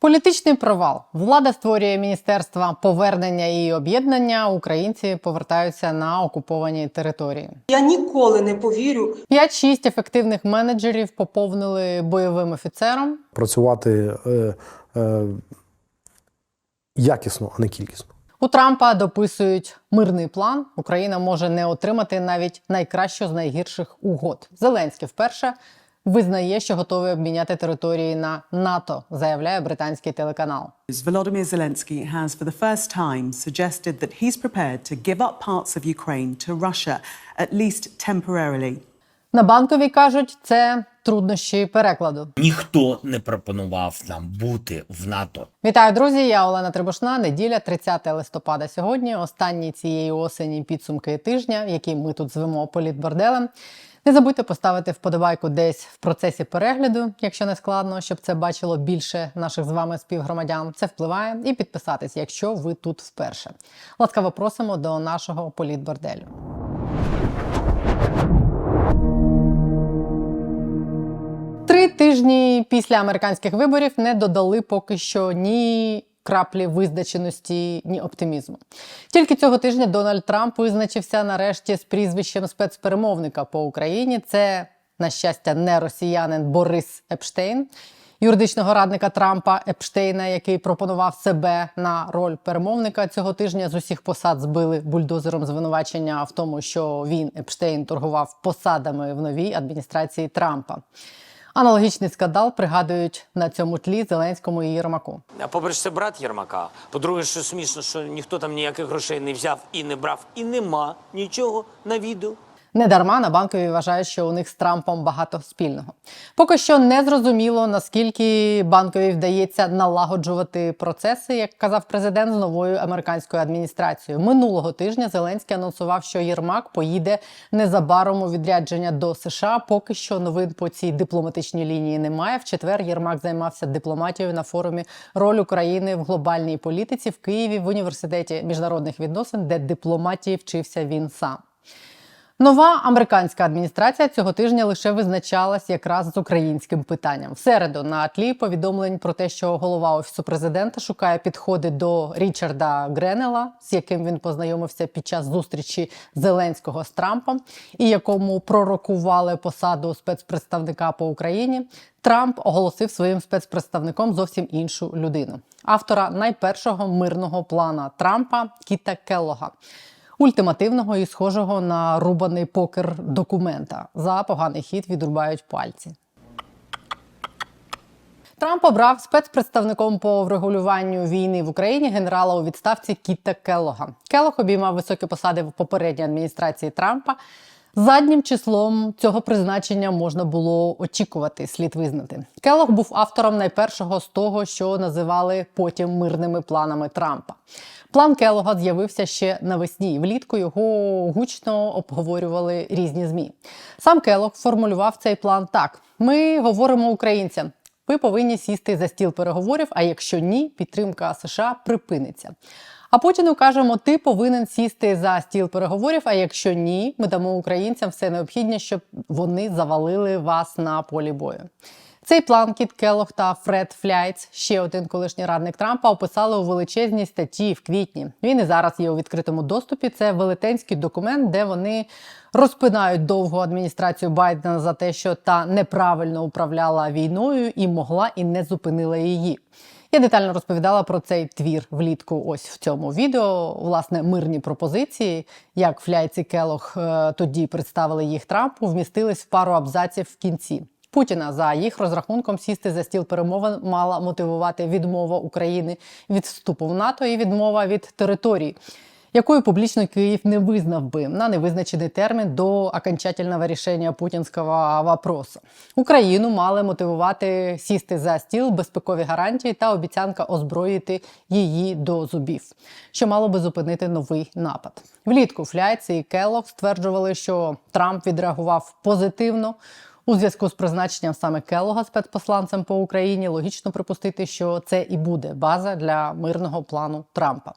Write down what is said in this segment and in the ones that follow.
Політичний провал. Влада створює міністерства повернення і об'єднання. Українці повертаються на окуповані території. Я ніколи не повірю 5-6 ефективних менеджерів поповнили бойовим офіцером. працювати е, е, якісно, а не кількісно. У Трампа дописують мирний план. Україна може не отримати навіть найкращу з найгірших угод. Зеленський вперше визнає, що готовий обміняти території на НАТО, заявляє британський телеканал. Volodymyr Zelensky has, for the first time, suggested that he's prepared to give up parts of Ukraine to Russia, at least temporarily. На банковій кажуть, це труднощі перекладу. Ніхто не пропонував нам бути в НАТО. Вітаю, друзі! Я Олена Трибушна. Неділя, 30 листопада. Сьогодні останні цієї осені підсумки тижня, які ми тут звемо політборделем. Не забудьте поставити вподобайку десь в процесі перегляду, якщо не складно, щоб це бачило більше наших з вами співгромадян. Це впливає, і підписатись, якщо ви тут вперше. Ласкаво просимо до нашого політборделю. Три тижні після американських виборів не додали поки що ні краплі визначеності, ні оптимізму. Тільки цього тижня Дональд Трамп визначився нарешті з прізвищем спецперемовника по Україні. Це, на щастя, не росіянин Борис Епштейн. Юридичного радника Трампа Епштейна, який пропонував себе на роль перемовника цього тижня, з усіх посад збили бульдозером звинувачення в тому, що він Епштейн торгував посадами в новій адміністрації Трампа. Аналогічний скандал пригадують на цьому тлі Зеленському і Єрмаку. А по-перше, це брат Єрмака. По-друге, що смішно, що ніхто там ніяких грошей не взяв і не брав, і нема нічого на відео. Недарма на банкові вважають, що у них з Трампом багато спільного. Поки що не зрозуміло, наскільки банкові вдається налагоджувати процеси, як казав президент з новою американською адміністрацією. Минулого тижня Зеленський анонсував, що Єрмак поїде незабаром у відрядження до США. Поки що новин по цій дипломатичній лінії немає. В четвер Єрмак займався дипломатією на форумі роль України в глобальній політиці в Києві в університеті міжнародних відносин, де дипломатії вчився він сам. Нова американська адміністрація цього тижня лише визначалась якраз з українським питанням. В середу на тлі повідомлень про те, що голова офісу президента шукає підходи до Річарда Гренела, з яким він познайомився під час зустрічі Зеленського з Трампом, і якому пророкували посаду спецпредставника по Україні. Трамп оголосив своїм спецпредставником зовсім іншу людину, автора найпершого мирного плана Трампа Кіта Келлога ультимативного і схожого на рубаний покер документа. За поганий хід відрубають пальці. Трамп обрав спецпредставником по врегулюванню війни в Україні генерала у відставці Кіта Келлога. Келлог обіймав високі посади в попередній адміністрації Трампа. Заднім числом цього призначення можна було очікувати, слід визнати. Келлог був автором найпершого з того, що називали потім мирними планами Трампа. План Келлога з'явився ще навесні. Влітку його гучно обговорювали різні змі. Сам Келлог формулював цей план так: ми говоримо українцям. Ви повинні сісти за стіл переговорів. А якщо ні, підтримка США припиниться. А Путіну кажемо, ти повинен сісти за стіл переговорів. А якщо ні, ми дамо українцям все необхідне, щоб вони завалили вас на полі бою. Цей план Кіт Келлог та Фред Фляйц, ще один колишній радник Трампа, описали у величезній статті в квітні. Він і зараз є у відкритому доступі. Це велетенський документ, де вони розпинають довгу адміністрацію Байдена за те, що та неправильно управляла війною і могла і не зупинила її. Я детально розповідала про цей твір влітку. Ось в цьому відео. Власне, мирні пропозиції, як Фляйц і Келох е, тоді представили їх Трампу, вмістились в пару абзаців в кінці. Путіна за їх розрахунком сісти за стіл перемовин мала мотивувати відмова України від вступу в НАТО і відмова від території, якою публічно Київ не визнав би на невизначений термін до окончательного рішення путінського вопросу. Україну мали мотивувати сісти за стіл безпекові гарантії та обіцянка озброїти її до зубів, що мало би зупинити новий напад. Влітку Фляйці і Келлог стверджували, що Трамп відреагував позитивно. У зв'язку з призначенням саме Келога спецпосланцем по Україні логічно припустити, що це і буде база для мирного плану Трампа.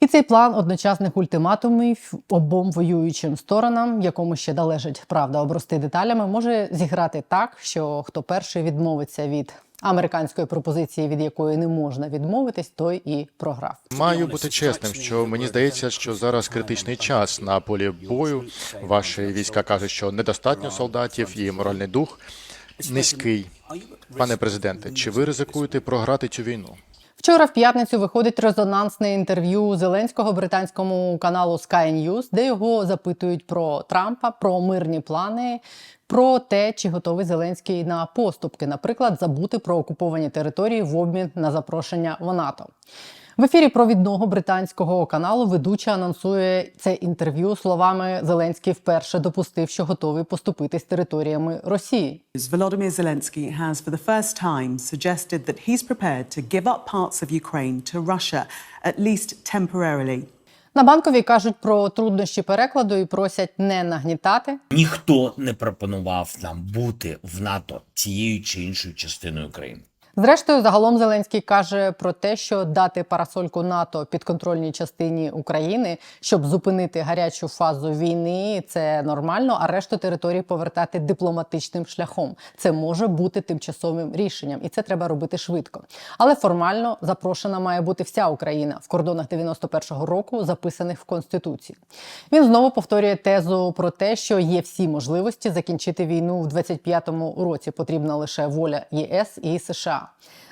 І цей план одночасних ультиматумів обом воюючим сторонам, якому ще далежить правда обрости деталями, може зіграти так, що хто перший відмовиться від американської пропозиції, від якої не можна відмовитись, той і програв. Маю бути чесним, що мені здається, що зараз критичний час на полі бою. Ваші війська кажуть, що недостатньо солдатів і моральний дух низький. Пане президенте, чи ви ризикуєте програти цю війну? Вчора в п'ятницю виходить резонансне інтерв'ю Зеленського британському каналу Sky News, де його запитують про Трампа, про мирні плани, про те, чи готовий Зеленський на поступки, наприклад, забути про окуповані території в обмін на запрошення в НАТО. В ефірі провідного британського каналу ведуча анонсує це інтерв'ю словами Зеленський вперше допустив, що готовий поступитись територіями Росії. Volodymyr Zelensky has for the first time suggested that he's prepared to give up parts of Ukraine to Russia, at least temporarily. На банковій кажуть про труднощі перекладу і просять не нагнітати. Ніхто не пропонував нам бути в НАТО тією чи іншою частиною країни. Зрештою, загалом Зеленський каже про те, що дати парасольку НАТО підконтрольній частині України, щоб зупинити гарячу фазу війни, це нормально. А решту територій повертати дипломатичним шляхом. Це може бути тимчасовим рішенням, і це треба робити швидко. Але формально запрошена має бути вся Україна в кордонах 91-го року, записаних в конституції. Він знову повторює тезу про те, що є всі можливості закінчити війну в 25-му році. Потрібна лише воля ЄС і США.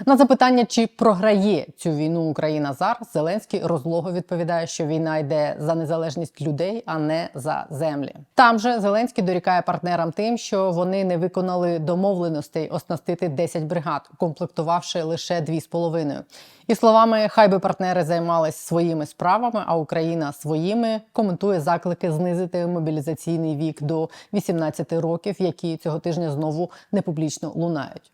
На запитання, чи програє цю війну Україна зараз, Зеленський розлого відповідає, що війна йде за незалежність людей, а не за землі. Там же Зеленський дорікає партнерам тим, що вони не виконали домовленостей оснастити 10 бригад, комплектувавши лише 2,5. І словами, хай би партнери займались своїми справами, а Україна своїми коментує заклики знизити мобілізаційний вік до 18 років, які цього тижня знову непублічно лунають.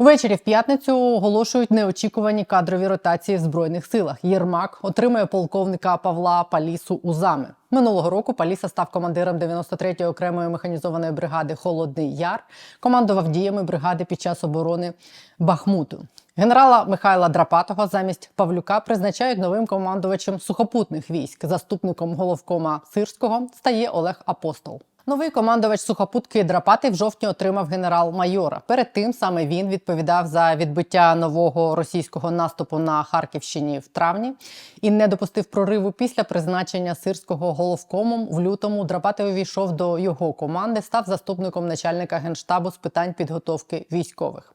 Ввечері в п'ятницю оголошують неочікувані кадрові ротації в збройних силах. Єрмак отримує полковника Павла Палісу у зами. Минулого року Паліса став командиром 93-ї окремої механізованої бригади Холодний Яр, командував діями бригади під час оборони Бахмуту. Генерала Михайла Драпатого замість Павлюка призначають новим командувачем сухопутних військ. Заступником головкома Сирського стає Олег Апостол. Новий командувач сухопутки Драпати в жовтні отримав генерал-майора. Перед тим саме він відповідав за відбиття нового російського наступу на Харківщині в травні і не допустив прориву після призначення сирського головкомом. В лютому Драпати увійшов до його команди, став заступником начальника генштабу з питань підготовки військових.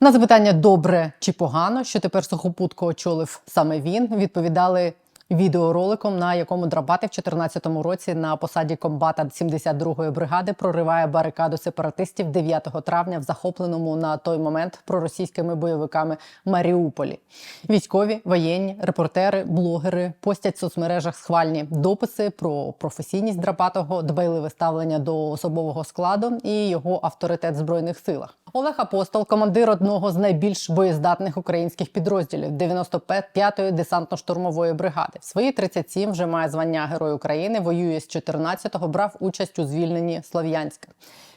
На запитання добре чи погано, що тепер сухопутку очолив саме він, відповідали відеороликом, на якому Драбати в 2014 році на посаді комбата 72-ї бригади прориває барикаду сепаратистів 9 травня в захопленому на той момент проросійськими бойовиками Маріуполі. Військові, воєнні, репортери, блогери постять в соцмережах схвальні дописи про професійність Драпатого, дбайливе ставлення до особового складу і його авторитет в збройних силах. Олег Апостол, командир одного з найбільш боєздатних українських підрозділів 95-ї десантно-штурмової бригади. В свої 37 вже має звання Герой України. Воює з 14-го, брав участь у звільненні Слов'янська.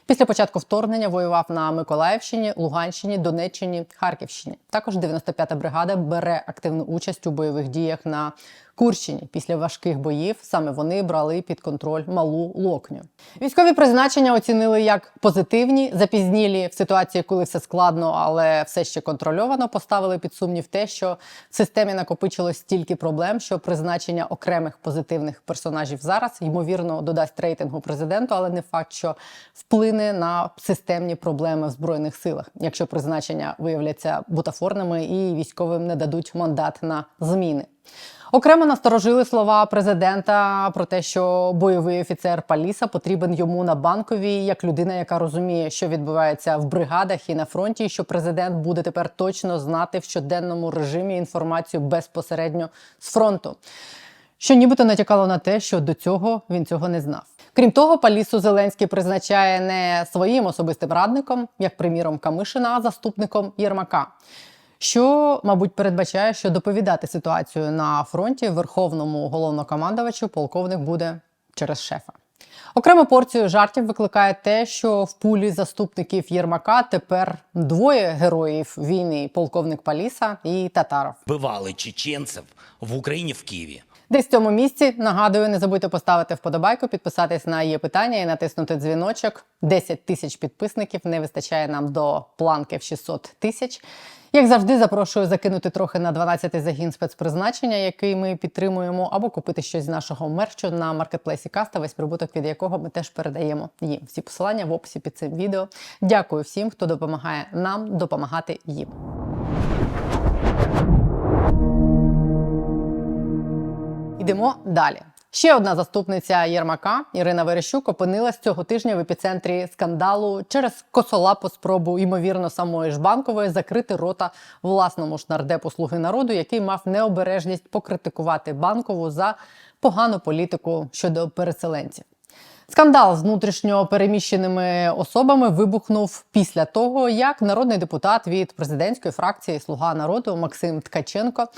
Після початку вторгнення воював на Миколаївщині, Луганщині, Донеччині, Харківщині. Також 95-та бригада бере активну участь у бойових діях на Курщині. Після важких боїв саме вони брали під контроль малу локню. Військові призначення оцінили як позитивні, запізнілі в ситуації, коли все складно, але все ще контрольовано. Поставили під сумнів те, що в системі накопичилось стільки проблем, що призначення окремих позитивних персонажів зараз ймовірно додасть рейтингу президенту, але не факт, що вплине на системні проблеми в збройних силах, якщо призначення виявляться бутафорними і військовим не дадуть мандат на зміни. Окремо насторожили слова президента про те, що бойовий офіцер Паліса потрібен йому на банковій як людина, яка розуміє, що відбувається в бригадах і на фронті, що президент буде тепер точно знати в щоденному режимі інформацію безпосередньо з фронту. Що нібито натякало на те, що до цього він цього не знав. Крім того, Палісу Зеленський призначає не своїм особистим радником, як приміром Камишина, а заступником Єрмака що, мабуть, передбачає, що доповідати ситуацію на фронті верховному головнокомандувачу полковник буде через шефа. Окрему порцію жартів викликає те, що в пулі заступників Єрмака тепер двоє героїв війни: полковник Паліса і Татаров. Бивали чеченців в Україні в Києві. Десь в цьому місці нагадую, не забудьте поставити вподобайку, підписатись на її питання і натиснути дзвіночок. 10 тисяч підписників не вистачає нам до планки в 600 тисяч. Як завжди, запрошую закинути трохи на 12-й загін спецпризначення, який ми підтримуємо, або купити щось з нашого мерчу на маркетплейсі Каста, весь прибуток від якого ми теж передаємо їм. Всі посилання в описі під цим відео. Дякую всім, хто допомагає нам допомагати їм. Йдемо далі. Ще одна заступниця Єрмака Ірина Верещук опинилась цього тижня в епіцентрі скандалу через косолапу спробу, ймовірно, самої ж банкової закрити рота власному ж нардепу слуги народу, який мав необережність покритикувати банкову за погану політику щодо переселенців. Скандал з внутрішньо переміщеними особами вибухнув після того, як народний депутат від президентської фракції Слуга народу Максим Ткаченко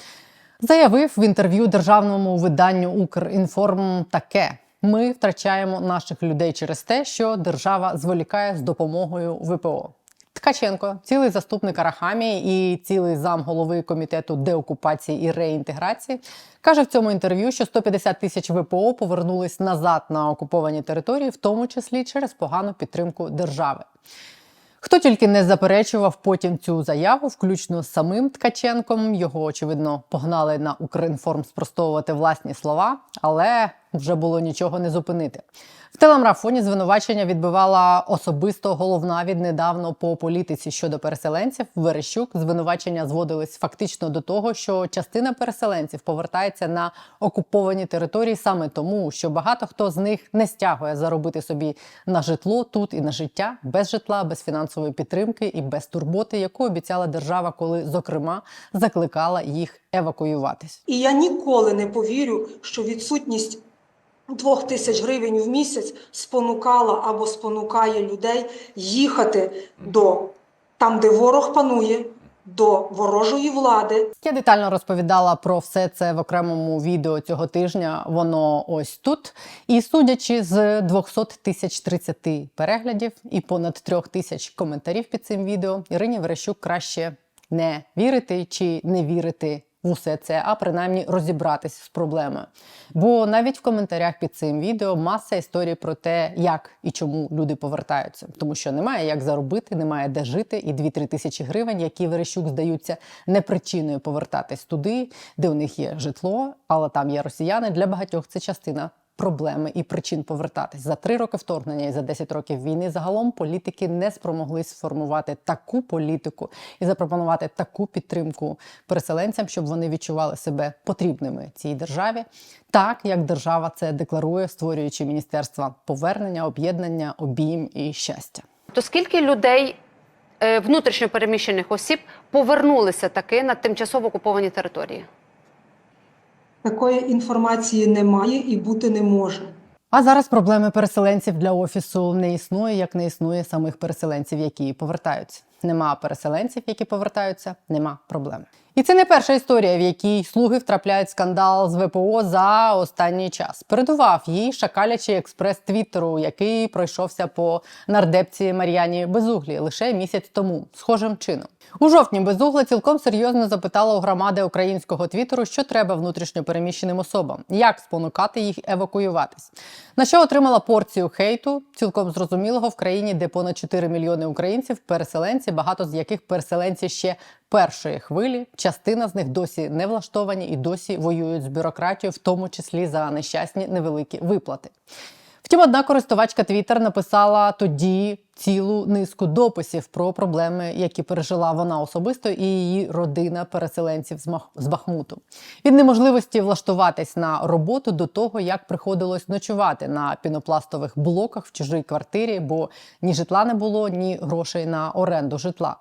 заявив в інтерв'ю державному виданню Укрінформ таке: ми втрачаємо наших людей через те, що держава зволікає з допомогою ВПО. Ткаченко, цілий заступник Арахамії і цілий зам голови комітету деокупації і реінтеграції, каже в цьому інтерв'ю, що 150 тисяч ВПО повернулись назад на окуповані території, в тому числі через погану підтримку держави. Хто тільки не заперечував потім цю заяву, включно з самим Ткаченком, його очевидно погнали на Укрінформ спростовувати власні слова, але вже було нічого не зупинити. В телемарафоні звинувачення відбивала особисто головна віднедавно по політиці щодо переселенців. Верещук звинувачення зводились фактично до того, що частина переселенців повертається на окуповані території саме тому, що багато хто з них не стягує заробити собі на житло тут і на життя без житла, без фінансової підтримки і без турботи, яку обіцяла держава, коли зокрема закликала їх евакуюватись. І я ніколи не повірю, що відсутність двох тисяч гривень в місяць спонукала або спонукає людей їхати до там, де ворог панує, до ворожої влади, Я детально розповідала про все це в окремому відео цього тижня. Воно ось тут. І судячи з 200 тисяч 30 переглядів і понад 3 тисяч коментарів під цим відео, Ірині Верещук краще не вірити чи не вірити в усе це, а принаймні розібратись з проблемою. Бо навіть в коментарях під цим відео маса історій про те, як і чому люди повертаються, тому що немає як заробити, немає де жити, і 2-3 тисячі гривень, які Верещук здаються не причиною повертатись туди, де у них є житло, але там є росіяни. Для багатьох це частина проблеми і причин повертатись за три роки вторгнення і за 10 років війни. Загалом політики не спромоглись сформувати таку політику і запропонувати таку підтримку переселенцям, щоб вони відчували себе потрібними цій державі, так як держава це декларує, створюючи міністерства повернення, об'єднання, обійм і щастя. То скільки людей е, внутрішньо переміщених осіб повернулися таки на тимчасово окуповані території? Такої інформації немає і бути не може. А зараз проблеми переселенців для офісу не існує, як не існує самих переселенців, які повертаються. Нема переселенців, які повертаються, нема проблеми. І це не перша історія, в якій слуги втрапляють скандал з ВПО за останній час. Передував їй шакалячий експрес Твіттеру, який пройшовся по нардепці Мар'яні Безуглі лише місяць тому, схожим чином. У жовтні безугла цілком серйозно запитала у громади українського твіттеру, що треба внутрішньо переміщеним особам, як спонукати їх евакуюватись. На що отримала порцію хейту, цілком зрозумілого в країні, де понад 4 мільйони українців, переселенці, багато з яких переселенці ще першої хвилі. Частина з них досі не влаштовані і досі воюють з бюрократією, в тому числі за нещасні невеликі виплати. Втім, одна користувачка Twitter написала тоді цілу низку дописів про проблеми, які пережила вона особисто і її родина переселенців з Бахмуту. Від неможливості влаштуватись на роботу до того, як приходилось ночувати на пінопластових блоках в чужій квартирі, бо ні житла не було, ні грошей на оренду житла.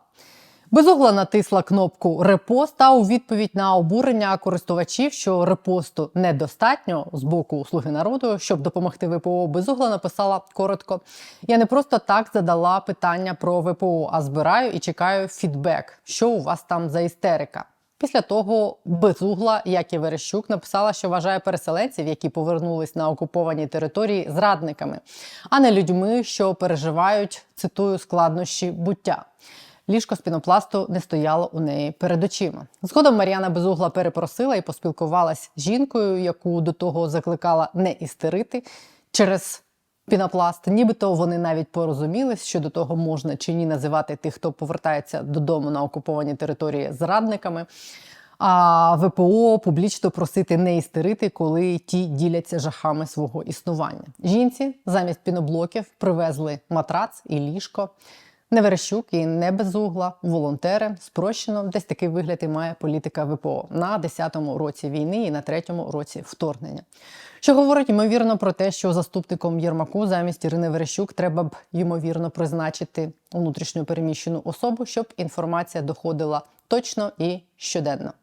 Безугла натисла кнопку репост та у відповідь на обурення користувачів, що репосту недостатньо з боку слуги народу, щоб допомогти ВПО. Безугла написала коротко: я не просто так задала питання про ВПО, а збираю і чекаю фідбек. Що у вас там за істерика? Після того безугла, як і Верещук, написала, що вважає переселенців, які повернулись на окуповані території, зрадниками, а не людьми, що переживають цитую складнощі буття. Ліжко з пінопласту не стояло у неї перед очима. Згодом Мар'яна Безугла перепросила і поспілкувалась з жінкою, яку до того закликала не істерити через пінопласт. Нібито вони навіть порозумілись, що до того можна чи ні називати тих, хто повертається додому на окуповані території зрадниками. А ВПО публічно просити не істерити, коли ті діляться жахами свого існування. Жінці замість піноблоків привезли матрац і ліжко. Не Верещук і не безугла, волонтери. Спрощено десь такий вигляд і має політика ВПО на 10-му році війни і на 3-му році вторгнення. Що говорить ймовірно про те, що заступником Єрмаку замість Ірини Верещук треба б ймовірно призначити внутрішньо переміщену особу, щоб інформація доходила точно і щоденно.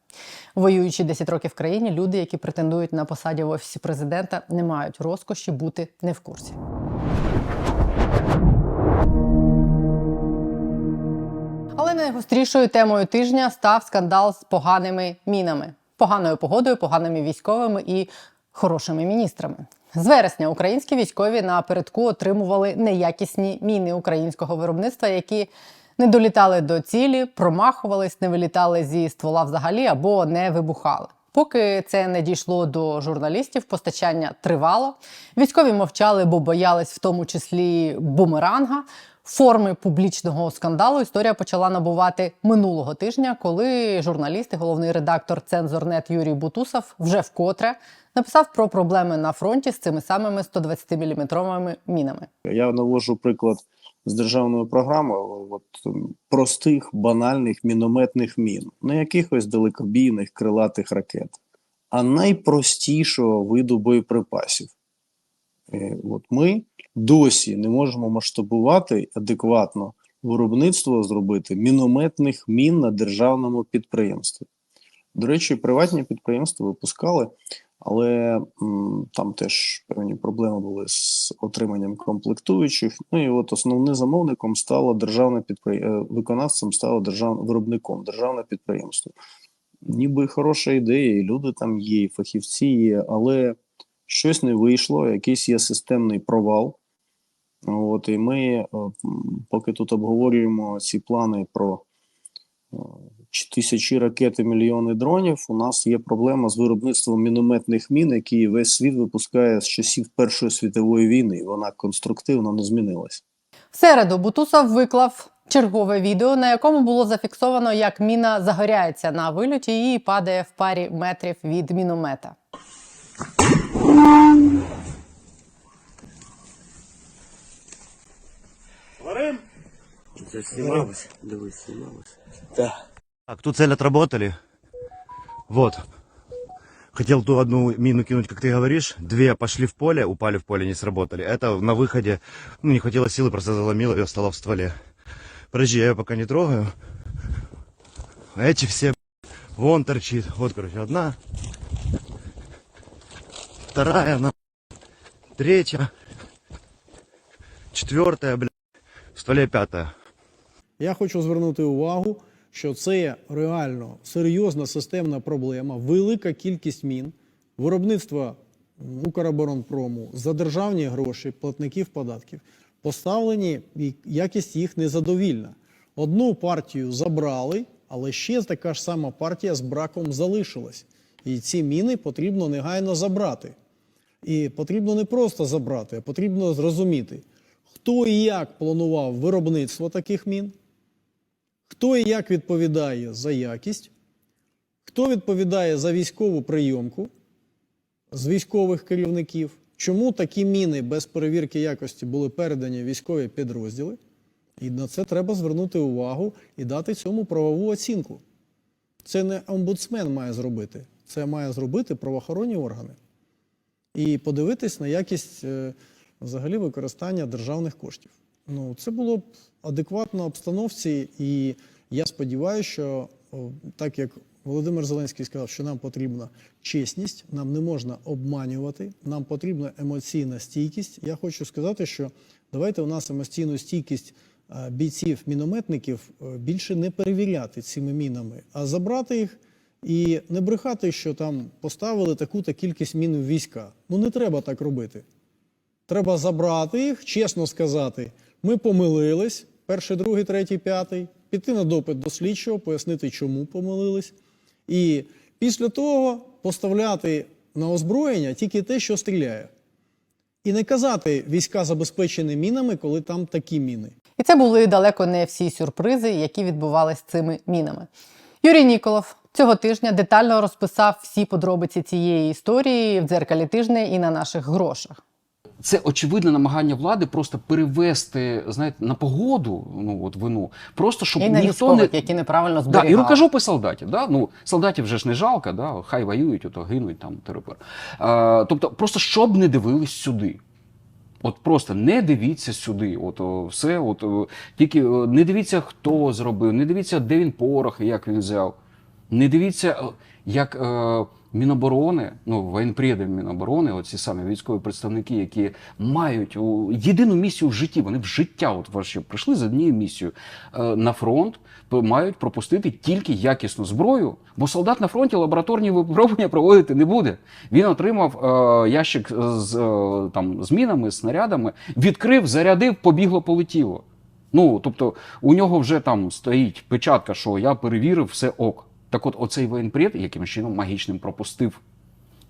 Воюючи 10 років в країні, люди, які претендують на посаді в офісі президента, не мають розкоші бути не в курсі. Найгострішою темою тижня став скандал з поганими мінами, поганою погодою, поганими військовими і хорошими міністрами. З вересня українські військові напередку отримували неякісні міни українського виробництва, які не долітали до цілі, промахувались, не вилітали зі ствола взагалі або не вибухали. Поки це не дійшло до журналістів, постачання тривало. Військові мовчали, бо боялись в тому числі бумеранга. Форми публічного скандалу історія почала набувати минулого тижня, коли журналіст і головний редактор Цензорнет Юрій Бутусов вже вкотре написав про проблеми на фронті з цими самими 120-мм мінами. Я навожу приклад з державної програми от, простих, банальних мінометних мін, не якихось далекобійних крилатих ракет, а найпростішого виду боєприпасів. Е, От ми досі не можемо масштабувати адекватно виробництво зробити мінометних мін на державному підприємстві. До речі, приватні підприємства випускали, але м, там теж певні проблеми були з отриманням комплектуючих. Ну і от основним замовником стало державне підприємство, виконавцем стало державне виробником, державне підприємство. Ніби хороша ідея, і люди там є, і фахівці є, але щось не вийшло, якийсь є системний провал. От, і ми, е, поки тут обговорюємо ці плани про е, тисячі ракет і мільйони дронів, у нас є проблема з виробництвом мінометних мін, які весь світ випускає з часів Першої світової війни. Вона конструктивно не змінилась. В середу Бутусов виклав чергове відео, на якому було зафіксовано, як міна загоряється на вильоті і падає в парі метрів від міномета. Так, ту цель отработали. Вот. Хотел ту одну мину кинуть, как ты говоришь. Две пошли в поле, упали в поле, не сработали. Это на выходе, ну, не хватило силы, просто заломило и стало в стволе. Подожди, я ее пока не трогаю. А Эти все, вон торчит. Вот, короче, одна. Вторая, на... Третья. Четвертая, блядь. В стволе пятая. Я хочу звернути увагу, що це реально серйозна системна проблема, велика кількість мін, виробництва Укроборонпрому за державні гроші платників податків поставлені, і якість їх незадовільна. Одну партію забрали, але ще така ж сама партія з браком залишилась. І ці міни потрібно негайно забрати. І потрібно не просто забрати, а потрібно зрозуміти, хто і як планував виробництво таких мін, хто і як відповідає за якість, хто відповідає за військову прийомку з військових керівників, чому такі міни без перевірки якості були передані військові підрозділи. І на це треба звернути увагу і дати цьому правову оцінку. Це не омбудсмен має зробити, це має зробити правоохоронні органи. І подивитись на якість е, взагалі використання державних коштів. Ну, це було б адекватно обстановці, і я сподіваюся, що так як Володимир Зеленський сказав, що нам потрібна чесність, нам не можна обманювати, нам потрібна емоційна стійкість. Я хочу сказати, що давайте у нас емоційну стійкість бійців-мінометників е, більше не перевіряти цими мінами, а забрати їх і не брехати, що там поставили таку-то кількість мін в війська. Ну не треба так робити. Треба забрати їх, чесно сказати. Ми помилились, перший, другий, третій, п'ятий. піти на допит до слідчого, пояснити, чому помилились, і після того поставляти на озброєння тільки те, що стріляє. І не казати війська забезпечені мінами, коли там такі міни. І це були далеко не всі сюрпризи, які відбувались з цими мінами. Юрій Ніколов цього тижня детально розписав всі подробиці цієї історії в дзеркалі тижня і на наших грошах. Це очевидне намагання влади просто перевести, знаєте, на погоду ну от вину, просто щоб І на ніхто військових, не які неправильно Да, і рукожопи солдатів. Да? Ну, солдатів вже ж не жалко, да? хай воюють, ото гинуть там терапер. А, тобто, просто щоб не дивились сюди. От просто не дивіться сюди. От о, все, от о, тільки о, не дивіться, хто зробив, не дивіться, де він порох і як він взяв. Не дивіться, як е, Міноборони, ну воєнпреди Міноборони, оці самі військові представники, які мають о, єдину місію в житті. Вони в життя, от ваші прийшли з однією місією е, на фронт, мають пропустити тільки якісну зброю, бо солдат на фронті лабораторні випробування проводити не буде. Він отримав е, ящик з е, там з мінами, снарядами, відкрив, зарядив, побігло, полетіло. Ну, тобто, у нього вже там стоїть печатка, що я перевірив все ок. Так от, оцей воєнпред якимось чином магічним пропустив.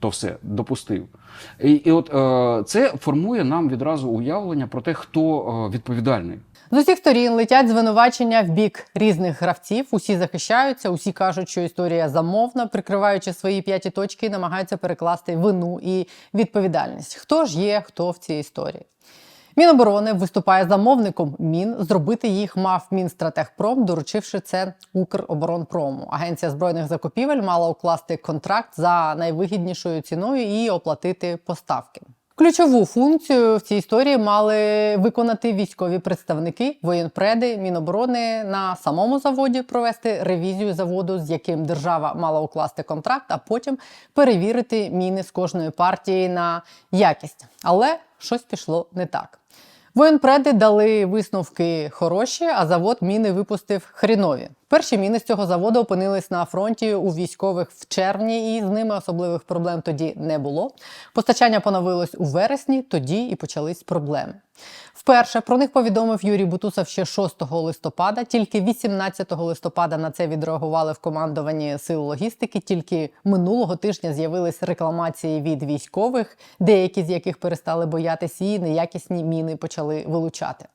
То все допустив. І, і от е, це формує нам відразу уявлення про те, хто е, відповідальний. З усіх сторін летять звинувачення в бік різних гравців. Усі захищаються, усі кажуть, що історія замовна, прикриваючи свої п'яті точки, намагаються перекласти вину і відповідальність. Хто ж є, хто в цій історії? Міноборони виступає замовником мін. Зробити їх мав Мінстратегпром, доручивши це Укроборонпрому. Агенція збройних закупівель мала укласти контракт за найвигіднішою ціною і оплатити поставки. Ключову функцію в цій історії мали виконати військові представники, воєнпреди, Міноборони на самому заводі провести ревізію заводу, з яким держава мала укласти контракт, а потім перевірити міни з кожної партії на якість. Але щось пішло не так. Воєнпреди дали висновки хороші, а завод міни випустив хрінові. Перші міни з цього заводу опинились на фронті у військових в червні, і з ними особливих проблем тоді не було. Постачання поновилось у вересні, тоді і почались проблеми. Вперше про них повідомив Юрій Бутусов ще 6 листопада. Тільки 18 листопада на це відреагували в командуванні сил логістики. Тільки минулого тижня з'явились рекламації від військових, деякі з яких перестали боятися і неякісні міни почали вилучати.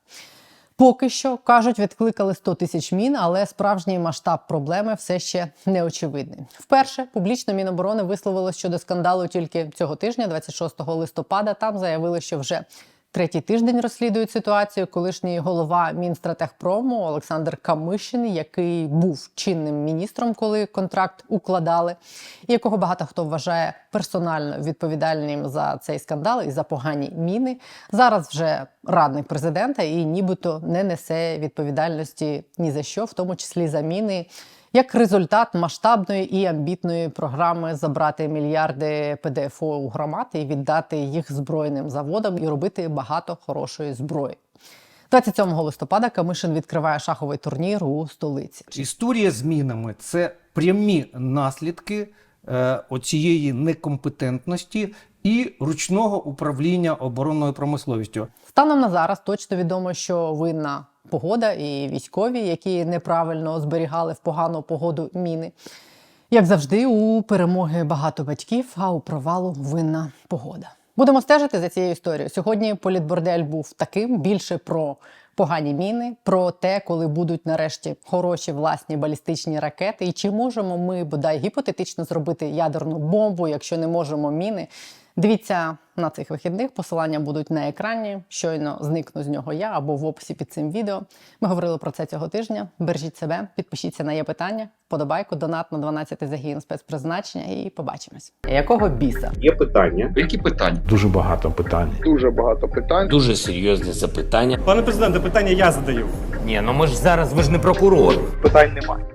Поки що кажуть, відкликали 100 тисяч мін, але справжній масштаб проблеми все ще не очевидний. Вперше публічно Міноборони висловилось щодо скандалу тільки цього тижня, 26 листопада. Там заявили, що вже третій тиждень розслідують ситуацію. Колишній голова Мінстратегпрому Олександр Камишин, який був чинним міністром, коли контракт укладали, якого багато хто вважає персонально відповідальним за цей скандал і за погані міни. Зараз вже радник президента і нібито не несе відповідальності ні за що, в тому числі за міни. Як результат масштабної і амбітної програми забрати мільярди ПДФО у громад і віддати їх збройним заводам і робити багато хорошої зброї. 27 листопада Камишин відкриває шаховий турнір у столиці. Історія з мінами це прямі наслідки е, оцієї некомпетентності і ручного управління оборонною промисловістю. Станом на зараз точно відомо, що винна погода і військові, які неправильно зберігали в погану погоду міни. Як завжди, у перемоги багато батьків, а у провалу винна погода. Будемо стежити за цією історією. Сьогодні політбордель був таким більше про погані міни, про те, коли будуть нарешті хороші власні балістичні ракети, і чи можемо ми бодай гіпотетично зробити ядерну бомбу, якщо не можемо міни. Дивіться на цих вихідних. Посилання будуть на екрані. Щойно зникну з нього я або в описі під цим відео. Ми говорили про це цього тижня. Бережіть себе, підпишіться на є питання, подобайку, донат на 12 загін спецпризначення і побачимось. Якого біса? Є питання. Які питання? Дуже багато питань. Дуже багато питань. Дуже серйозне запитання. Пане президенте, питання я задаю. Ні, ну ми ж зараз ви ж не прокурор. Питань немає.